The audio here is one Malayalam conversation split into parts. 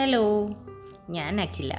ഹലോ ഞാൻ അഖില.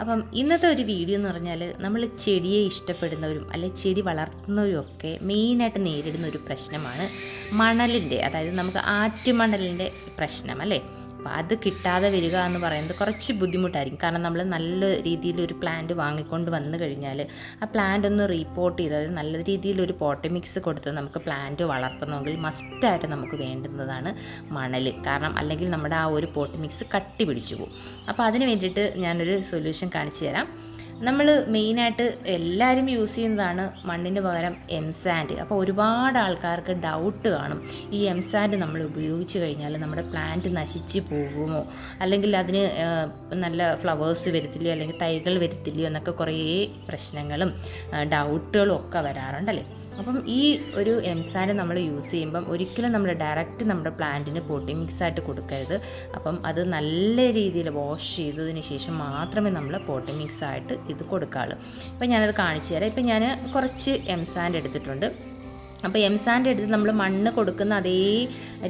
അപ്പം ഇന്നത്തെ ഒരു വീഡിയോ എന്ന് പറഞ്ഞാൽ നമ്മൾ ചെടിയെ ഇഷ്ടപ്പെടുന്നവരും അല്ലെ ചെടി വളർത്തുന്നവരും ഒക്കെ മെയിനായിട്ട് നേരിടുന്ന ഒരു പ്രശ്നമാണ് മണലിന്റെ അതായത് നമുക്ക് ആറ്റുമണലിന്റെ പ്രശ്നം അല്ലേ? അപ്പോൾ അത് കിട്ടാതെ വരിക എന്ന് പറയുന്നത് കുറച്ച് ബുദ്ധിമുട്ടായിരിക്കും. കാരണം നമ്മൾ നല്ല രീതിയിൽ ഒരു പ്ലാന്റ് വാങ്ങിക്കൊണ്ട് വന്നു കഴിഞ്ഞാൽ ആ പ്ലാന്റ് ഒന്ന് റീപ്പോർട്ട് ചെയ്ത് അതായത് നല്ല രീതിയിൽ ഒരു പോട്ട് മിക്സ് കൊടുത്ത് നമുക്ക് പ്ലാന്റ് വളർത്തണമെങ്കിൽ മസ്റ്റായിട്ട് നമുക്ക് വേണ്ടുന്നതാണ് മണൽ കാരണം അല്ലെങ്കിൽ നമ്മുടെ ആ ഒരു പോട്ട് മിക്സ് കട്ടി പിടിച്ചു പോകും. അപ്പോൾ അതിന് വേണ്ടിയിട്ട് ഞാനൊരു സൊല്യൂഷൻ കാണിച്ചു തരാം. നമ്മൾ മെയിനായിട്ട് എല്ലാവരും യൂസ് ചെയ്യുന്നതാണ് മണ്ണിന് പകരം എം സാൻഡ് അപ്പോൾ ഒരുപാട് ആൾക്കാർക്ക് ഡൗട്ട് കാണും. ഈ എം സാൻഡ് നമ്മൾ ഉപയോഗിച്ച് കഴിഞ്ഞാൽ നമ്മുടെ പ്ലാന്റ് നശിച്ച് പോകുമോ? അല്ലെങ്കിൽ അതിന് നല്ല ഫ്ലവേഴ്സ് വരത്തില്ലയോ? അല്ലെങ്കിൽ തൈകൾ വരത്തില്ലയോ? എന്നൊക്കെ കുറേ പ്രശ്നങ്ങളും ഡൗട്ടുകളും ഒക്കെ വരാറുണ്ടല്ലേ? അപ്പം ഈ ഒരു എം സാൻഡ് നമ്മൾ യൂസ് ചെയ്യുമ്പം ഒരിക്കലും നമ്മൾ ഡയറക്റ്റ് നമ്മുടെ പ്ലാന്റിന് പൊട്ടി മിക്സ് ആയിട്ട് കൊടുക്കരുത്. അപ്പം അത് നല്ല രീതിയിൽ വാഷ് ചെയ്തതിന് ശേഷം മാത്രമേ നമ്മൾ പോട്ടി മിക്സ് ആയിട്ട് ഇത് കൊടുക്കാറുള്ളൂ അപ്പോൾ ഞാനത് കാണിച്ചു തരാം. ഇപ്പം ഞാൻ കുറച്ച് എം സാൻഡ് എടുത്തിട്ടുണ്ട്. അപ്പോൾ എം സാൻഡ് എടുത്ത് നമ്മൾ മണ്ണ് കൊടുക്കുന്ന അതേ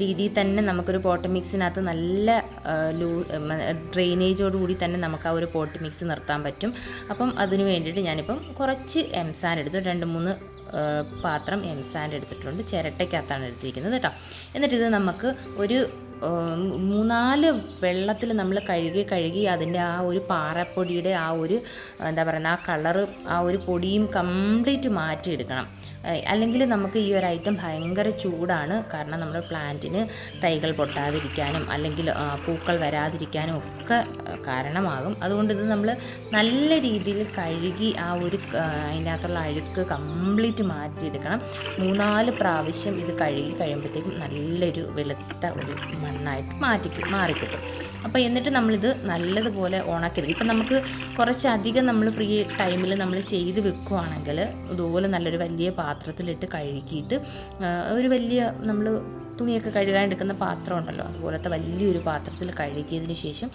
രീതിയിൽ തന്നെ നമുക്കൊരു പോട്ട് മിക്സിനകത്ത് നല്ല ലൂ ഡ്രെയിനേജോട് കൂടി തന്നെ നമുക്ക് ആ ഒരു പോട്ട് മിക്സ് നിർത്താൻ പറ്റും. അപ്പം അതിന് വേണ്ടിയിട്ട് ഞാനിപ്പം കുറച്ച് എം സാൻഡ് എടുത്ത് രണ്ട് മൂന്ന് പാത്രം എം സാൻഡ് എടുത്തിട്ടുണ്ട്. ചിരട്ടയ്ക്കകത്താണ് എടുത്തിരിക്കുന്നത് കേട്ടോ. എന്നിട്ട് ഇത് നമുക്ക് ഒരു മൂന്നാൽ വെള്ളത്തിൽ നമ്മൾ കഴുകി കഴുകി അതിന്റെ ആ ഒരു പാറപ്പൊടിയുടെ ആ ഒരു എന്താ പറയുക ആ കളറ് ആ ഒരു പൊടിയും കംപ്ലീറ്റ് മാറ്റിയെടുക്കണം. അല്ലെങ്കിൽ നമുക്ക് ഈ ഒരു ഐറ്റം ഭയങ്കര ചൂടാണ്. കാരണം നമ്മുടെ പ്ലാന്റിന് തൈകൾ പൊട്ടാതിരിക്കാനും അല്ലെങ്കിൽ പൂക്കൾ വരാതിരിക്കാനും ഒക്കെ കാരണമാകും. അതുകൊണ്ട് ഇത് നമ്മൾ നല്ല രീതിയിൽ കഴുകി ആ ഒരു അതിനകത്തുള്ള അഴുക്ക് കംപ്ലീറ്റ് മാറ്റിയെടുക്കണം. മൂന്നാൽ പ്രാവശ്യം ഇത് കഴുകി കഴിയുമ്പോഴത്തേക്കും നല്ലൊരു വെളുത്ത ഒരു മണ്ണായിട്ട് മാറ്റി മാറിക്കിട്ടും. അപ്പോൾ എന്നിട്ട് നമ്മളിത് നല്ലതുപോലെ ഓണാക്കരുത് ഇപ്പം നമുക്ക് കുറച്ചധികം നമ്മൾ ഫ്രീ ടൈമിൽ നമ്മൾ ചെയ്ത് വെക്കുവാണെങ്കിൽ ഇതുപോലെ നല്ലൊരു വലിയ പാത്രത്തിലിട്ട് കഴുകിയിട്ട് ഒരു വലിയ നമ്മൾ തുണിയൊക്കെ കഴുകാൻ എടുക്കുന്ന പാത്രം ഉണ്ടല്ലോ അതുപോലത്തെ വലിയൊരു പാത്രത്തിൽ കഴുകിയതിന് ശേഷം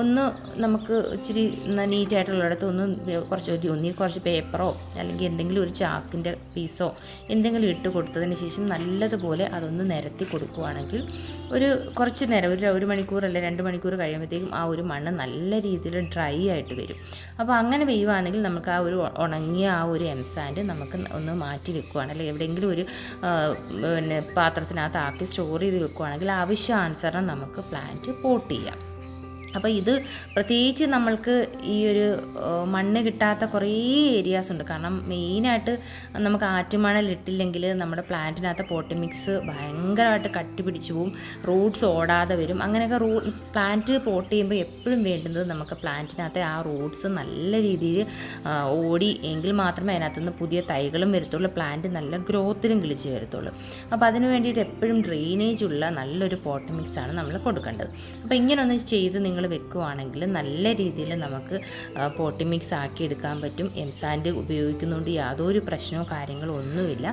ഒന്ന് നമുക്ക് ഇച്ചിരി നീറ്റായിട്ടുള്ളിടത്ത് ഒന്ന് കുറച്ച് ഒരു ഒന്നി കുറച്ച് പേപ്പറോ അല്ലെങ്കിൽ എന്തെങ്കിലും ഒരു ചാക്കിന്റെ പീസോ എന്തെങ്കിലും ഇട്ട് കൊടുത്തതിന് ശേഷം നല്ലതുപോലെ അതൊന്ന് നിരത്തി കൊടുക്കുകയാണെങ്കിൽ ഒരു കുറച്ച് നേരം ഒരു ഒരു മണിക്കൂർ അല്ലെ രണ്ട് മണിക്കൂർ കഴിയുമ്പോഴത്തേക്കും ആ ഒരു മണ്ണ് നല്ല രീതിയിൽ ഡ്രൈ ആയിട്ട് വരും. അപ്പോൾ അങ്ങനെ പെയ്യുവാണെങ്കിൽ നമുക്ക് ആ ഒരു ഉണങ്ങിയ ആ ഒരു എംസാൻഡ് നമുക്ക് ഒന്ന് മാറ്റി വെക്കുവാണ്. അല്ലെങ്കിൽ എവിടെയെങ്കിലും ഒരു പിന്നെ പാത്രത്തിനകത്ത് ആക്കി സ്റ്റോർ ചെയ്ത് വെക്കുവാണെങ്കിൽ ആവശ്യാനുസരണം നമുക്ക് പ്ലാന്റ് പോട്ട് ചെയ്യാം. അപ്പോൾ ഇത് പ്രത്യേകിച്ച് നമ്മൾക്ക് ഈ ഒരു മണ്ണ് കിട്ടാത്ത കുറേ ഏരിയാസ് ഉണ്ട്. കാരണം മെയിനായിട്ട് നമുക്ക് ആറ്റുമണൽ ഇട്ടില്ലെങ്കിൽ നമ്മുടെ പ്ലാന്റിനകത്ത് പോട്ടി മിക്സ് ഭയങ്കരമായിട്ട് കട്ടി പിടിച്ചു പോവും. റൂട്ട്സ് ഓടാതെ വരും. അങ്ങനെയൊക്കെ റൂ പ്ലാന്റ് പോട്ട് ചെയ്യുമ്പോൾ എപ്പോഴും വേണ്ടുന്നത് നമുക്ക് പ്ലാന്റിനകത്തെ ആ റൂട്ട്സ് നല്ല രീതിയിൽ ഓടി എങ്കിൽ മാത്രമേ അതിനകത്ത് നിന്ന് പുതിയ തൈകളും വരത്തുള്ളൂ. പ്ലാന്റ് നല്ല ഗ്രോത്തിലും കിളിച്ച് വരത്തുള്ളൂ. അപ്പോൾ അതിന് വേണ്ടിയിട്ട് എപ്പോഴും ഡ്രെയിനേജ് ഉള്ള നല്ലൊരു പോട്ട് മിക്സാണ് നമ്മൾ കൊടുക്കേണ്ടത്. അപ്പോൾ ഇങ്ങനെ ഒന്ന് ചെയ്ത് നിങ്ങൾ വെക്കുവാണെങ്കിൽ നല്ല രീതിയിൽ നമുക്ക് പോട്ടി മിക്സ് ആക്കി എടുക്കാൻ പറ്റും. എം സാൻഡ് ഉപയോഗിക്കുന്നതുകൊണ്ട് യാതൊരു പ്രശ്നമോ കാര്യങ്ങളോ ഒന്നുമില്ല.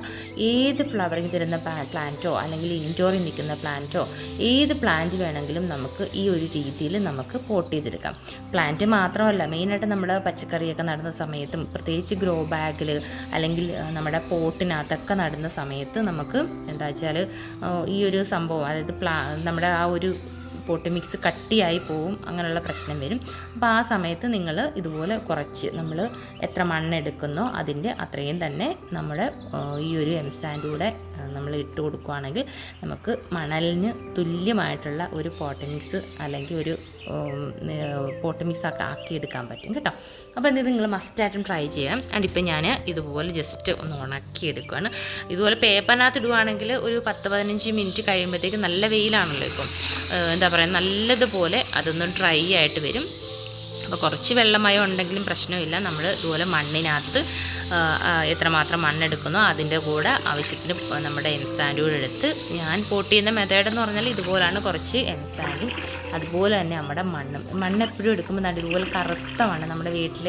ഏത് ഫ്ലവറിങ് തരുന്ന പ്ലാന്റോ അല്ലെങ്കിൽ ഇൻഡോറിൽ നിൽക്കുന്ന പ്ലാന്റോ ഏത് പ്ലാന്റ് വേണമെങ്കിലും നമുക്ക് ഈ ഒരു രീതിയിൽ നമുക്ക് പോട്ട് ചെയ്തെടുക്കാം. പ്ലാന്റ് മാത്രമല്ല മെയിനായിട്ട് നമ്മൾ പച്ചക്കറിയൊക്കെ നടുന്ന സമയത്തും പ്രത്യേകിച്ച് ഗ്രോ ബാഗിൽ അല്ലെങ്കിൽ നമ്മുടെ പോട്ടിനകത്തൊക്കെ നടുന്ന സമയത്ത് നമുക്ക് എന്താ വെച്ചാൽ ഈ ഒരു സംഭവം അതായത് പ്ലാ നമ്മുടെ ആ ഒരു പോട്ട് മിക്സ് കട്ടിയായി പോവും അങ്ങനെയുള്ള പ്രശ്നം വരും. അപ്പോൾ ആ സമയത്ത് നിങ്ങൾ ഇതുപോലെ കുറച്ച് നമ്മൾ എത്ര മണ്ണെടുക്കുന്നോ അതിന്റെ അത്രയും തന്നെ നമ്മൾ ഈ ഒരു എംസാൻഡ് കൂടെ നമ്മൾ ഇട്ട് കൊടുക്കുകയാണെങ്കിൽ നമുക്ക് മണലിന് തുല്യമായിട്ടുള്ള ഒരു പോട്ട് മിക്സ് അല്ലെങ്കിൽ ഒരു പോട്ട് മിക്സ് ഒക്കെ ആക്കിയെടുക്കാൻ പറ്റും കേട്ടോ. അപ്പോൾ ഇത് നിങ്ങൾ മസ്റ്റായിട്ടും ട്രൈ ചെയ്യാം ആൻഡ് ഇപ്പം ഞാൻ ഇതുപോലെ ജസ്റ്റ് ഒന്ന് ഉണക്കി ഉണക്കിയെടുക്കുകയാണ് ഇതുപോലെ പേപ്പറിനകത്ത് ഇടുവാണെങ്കിൽ ഒരു പത്ത് പതിനഞ്ച് മിനിറ്റ് കഴിയുമ്പോഴത്തേക്ക് നല്ല വെയിലാണല്ലോ ഇപ്പം. എന്താ പറയുക നല്ലതുപോലെ അതൊന്ന് ഡ്രൈ ആയിട്ട് വരും. അപ്പോൾ കുറച്ച് വെള്ളമയം ഉണ്ടെങ്കിലും പ്രശ്നമില്ല. നമ്മൾ ഇതുപോലെ മണ്ണിനകത്ത് എത്രമാത്രം മണ്ണെടുക്കുന്നോ അതിന്റെ കൂടെ ആവശ്യത്തിന് നമ്മുടെ എംസാൻഡ് കൂടെ എടുത്ത് ഞാൻ പോട്ട് ചെയ്യുന്ന മെത്തേഡ് എന്ന് പറഞ്ഞാൽ ഇതുപോലാണ് കുറച്ച് എംസാൻഡും അതുപോലെ തന്നെ നമ്മുടെ മണ്ണും. മണ്ണ് എപ്പോഴും എടുക്കുമ്പോൾ നല്ല ഇതുപോലെ കറുത്ത മണ്ണ് നമ്മുടെ വീട്ടിൽ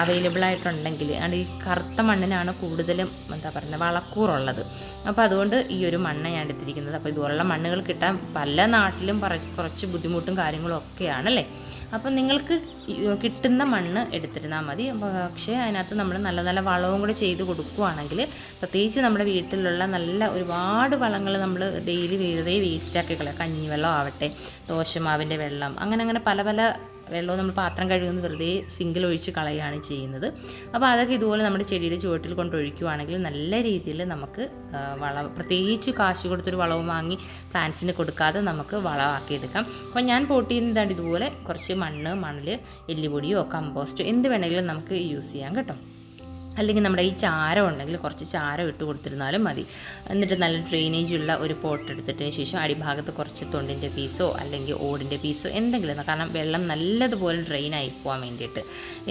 അവൈലബിൾ ആയിട്ടുണ്ടെങ്കിൽ ഈ കറുത്ത മണ്ണിനാണ് കൂടുതലും എന്താ പറയുന്നത് വളക്കൂറുള്ളത്. അപ്പോൾ അതുകൊണ്ട് ഈ ഒരു മണ്ണ് ഞാൻ എടുത്തിരിക്കുന്നത്. അപ്പോൾ ഇതുപോലുള്ള മണ്ണുകൾ കിട്ടാൻ പല നാട്ടിലും കുറച്ച് ബുദ്ധിമുട്ടും കാര്യങ്ങളും ഒക്കെയാണല്ലേ അപ്പം നിങ്ങൾക്ക് കിട്ടുന്ന മണ്ണ് എടുത്തിരുന്നാൽ മതി. പക്ഷേ അതിനകത്ത് നമ്മൾ നല്ല നല്ല വളവും കൂടെ ചെയ്ത് കൊടുക്കുകയാണെങ്കിൽ പ്രത്യേകിച്ച് നമ്മുടെ വീട്ടിലുള്ള നല്ല ഒരുപാട് വളങ്ങൾ നമ്മൾ ഡെയിലി വെറുതെ വേസ്റ്റാക്കി കളയാം. കഞ്ഞിവെള്ളം ആവട്ടെ ദോശമാവിന്റെ വെള്ളം അങ്ങനെ അങ്ങനെ പല പല വെള്ളവും നമ്മൾ പാത്രം കഴുകുന്നത് വെറുതെ സിങ്കിൽ ഒഴിച്ച് കളയുകയാണ് ചെയ്യുന്നത്. അപ്പോൾ അതൊക്കെ ഇതുപോലെ നമ്മുടെ ചെടിയുടെ ചുവട്ടിൽ കൊണ്ട് ഒഴിക്കുകയാണെങ്കിൽ നല്ല രീതിയിൽ നമുക്ക് വളം പ്രത്യേകിച്ച് കാശ് കൊടുത്തൊരു വളവും വാങ്ങി പ്ലാന്റ്സിന് കൊടുക്കാതെ നമുക്ക് വളമാക്കിയെടുക്കാം. അപ്പോൾ ഞാൻ പോട്ട് ചെയ്യുന്നതാണ് ഇതുപോലെ കുറച്ച് മണ്ണ് മണൽ എല്ലുപൊടിയോ കമ്പോസ്റ്റോ എന്ത് വേണമെങ്കിലും നമുക്ക് യൂസ് ചെയ്യാം കേട്ടോ. അല്ലെങ്കിൽ നമ്മുടെ ഈ ചാരം ഉണ്ടെങ്കിൽ കുറച്ച് ചാരം ഇട്ട് കൊടുത്തിരുന്നാലും മതി. എന്നിട്ട് നല്ല ഡ്രെയിനേജ് ഉള്ള ഒരു പോട്ട് എടുത്തിട്ടതിന് ശേഷം അടിഭാഗത്ത് കുറച്ച് തൊണ്ടിന്റെ പീസോ അല്ലെങ്കിൽ ഓടിന്റെ പീസോ എന്തെങ്കിലും കാരണം വെള്ളം നല്ലതുപോലെ ഡ്രെയിൻ ആയി പോകാൻ വേണ്ടിയിട്ട്.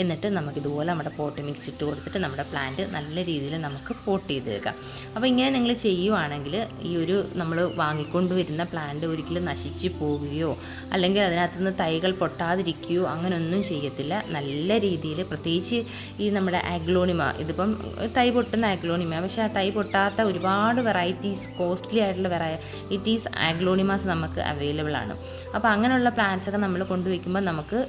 എന്നിട്ട് നമുക്കിതുപോലെ നമ്മുടെ പോട്ട് മിക്സ് ഇട്ട് കൊടുത്തിട്ട് നമ്മുടെ പ്ലാന്റ് നല്ല രീതിയിൽ നമുക്ക് പോട്ട് ചെയ്ത് വെക്കാം. അപ്പോൾ ഇങ്ങനെ നിങ്ങൾ ചെയ്യുവാണെങ്കിൽ ഈ ഒരു നമ്മൾ വാങ്ങിക്കൊണ്ടുവരുന്ന പ്ലാന്റ് ഒരിക്കലും നശിച്ച് പോകുകയോ അല്ലെങ്കിൽ അതിനകത്ത് നിന്ന് തൈകൾ പൊട്ടാതിരിക്കുകയോ അങ്ങനെയൊന്നും ചെയ്യത്തില്ല. നല്ല രീതിയിൽ പ്രത്യേകിച്ച് ഈ നമ്മുടെ ആഗ്ലോണിമ ഇതിപ്പം തൈ പൊട്ടുന്ന ആഗ്ലോണിമ പക്ഷേ ആ തൈ പൊട്ടാത്ത ഒരുപാട് വെറൈറ്റീസ് കോസ്റ്റ്ലി ആയിട്ടുള്ള വെറൈറ്റീസ് ആഗ്ലോണിമാസ് നമുക്ക് അവൈലബിൾ ആണ്. അപ്പോൾ അങ്ങനെയുള്ള പ്ലാന്റ്സ് ഒക്കെ നമ്മൾ കൊണ്ടുവയ്ക്കുമ്പോൾ നമുക്ക്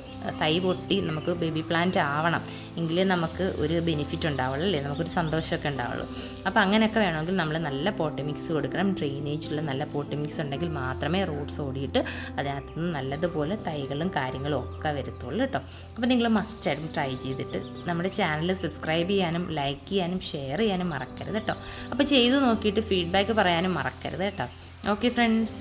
തൈ പൊട്ടി നമുക്ക് ബേബി പ്ലാന്റ് ആവണം. എങ്കിലേ നമുക്ക് ഒരു ബെനിഫിറ്റ് ഉണ്ടാവുള്ളൂ അല്ലേ? നമുക്കൊരു സന്തോഷമൊക്കെ ഉണ്ടാവുള്ളൂ. അപ്പോൾ അങ്ങനെയൊക്കെ വേണമെങ്കിൽ നമ്മൾ നല്ല പോട്ട് മിക്സ് കൊടുക്കണം ഡ്രെയിനേജുള്ള നല്ല പോട്ട് മിക്സ് ഉണ്ടെങ്കിൽ മാത്രമേ റൂട്ട്സ് ഓടിയിട്ട് അതിനകത്ത് നിന്ന് നല്ലതുപോലെ തൈകളും കാര്യങ്ങളും ഒക്കെ വരത്തുള്ളൂ കേട്ടോ. അപ്പോൾ നിങ്ങൾ മസ്റ്റായിട്ടും ട്രൈ ചെയ്തിട്ട് നമ്മുടെ ചാനൽ സബ്സ്ക്രൈബ് ചെയ്യാനും ലൈക്ക് ചെയ്യാനും ഷെയർ ചെയ്യാനും മറക്കരുത് കേട്ടോ അപ്പോൾ ചെയ്തു നോക്കിയിട്ട് ഫീഡ്ബാക്ക് പറയാനും മറക്കരുത് കേട്ടോ ഓക്കെ ഫ്രണ്ട്സ്